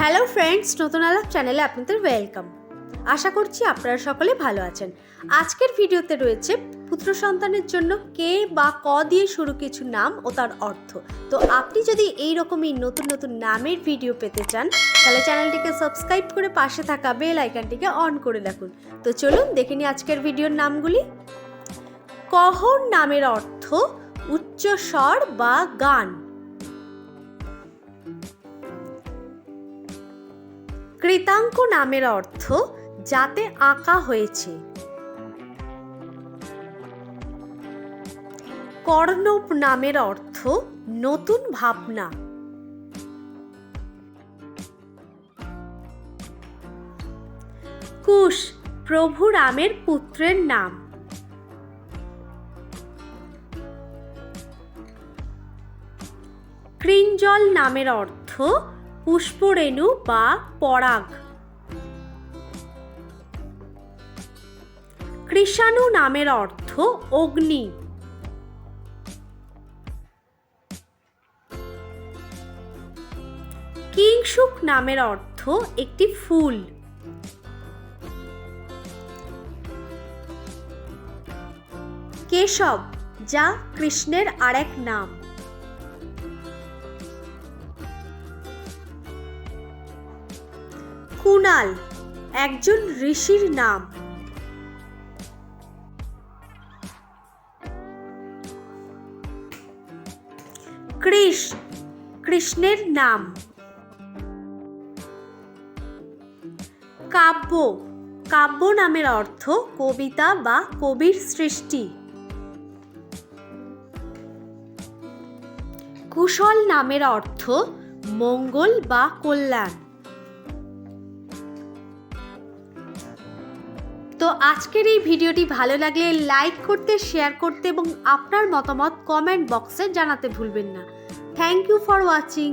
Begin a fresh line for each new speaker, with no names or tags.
Hello friends নতুন আলাপ চ্যানেলে আপনাদের ওয়েলকাম আশা করছি আপনারা সকলে ভালো আছেন। আজকের ভিডিওতে রয়েছে পুত্র সন্তানের জন্য কে বা ক দিয়ে শুরু কিছু নাম ও তার অর্থ। তো আপনি যদি এই রকমই নতুন নতুন নামের ভিডিও পেতে চান, তাহলে চ্যানেলটিকে সাবস্ক্রাইব করে পাশে থাকা বেল আইকনটিকে অন করে রাখুন। তো চলুন দেখে নিই আজকের ভিডিওর নামগুলি। কহর নামের অর্থ উচ্চ স্বর বা গান। কৃতাঙ্ক নামের অর্থ যাতে আঁকা হয়েছে। কর্ণব নামের অর্থ নতুন ভাবনা। কুশ, প্রভু রামের পুত্রের নাম। কৃঞ্জল নামের অর্থ পুষ্পরেণু বা পরাগ। কৃষাণু নামের অর্থ অগ্নি। কিংসুক নামের অর্থ একটি ফুল। কেশব, যা কৃষ্ণের আরেক নাম। কুনাল, একজন ঋষির নাম। কৃষ, কৃষ্ণের নাম। কাব্য কাব্য নামের অর্থ কবিতা বা কবির সৃষ্টি। কুশল নামের অর্থ মঙ্গল বা কল্যাণ। তো আজকের এই ভিডিওটি ভালো লাগলে লাইক করতে শেয়ার করতে এবং আপনার মতামত কমেন্ট বক্সে জানাতে ভুলবেন না। Thank you for watching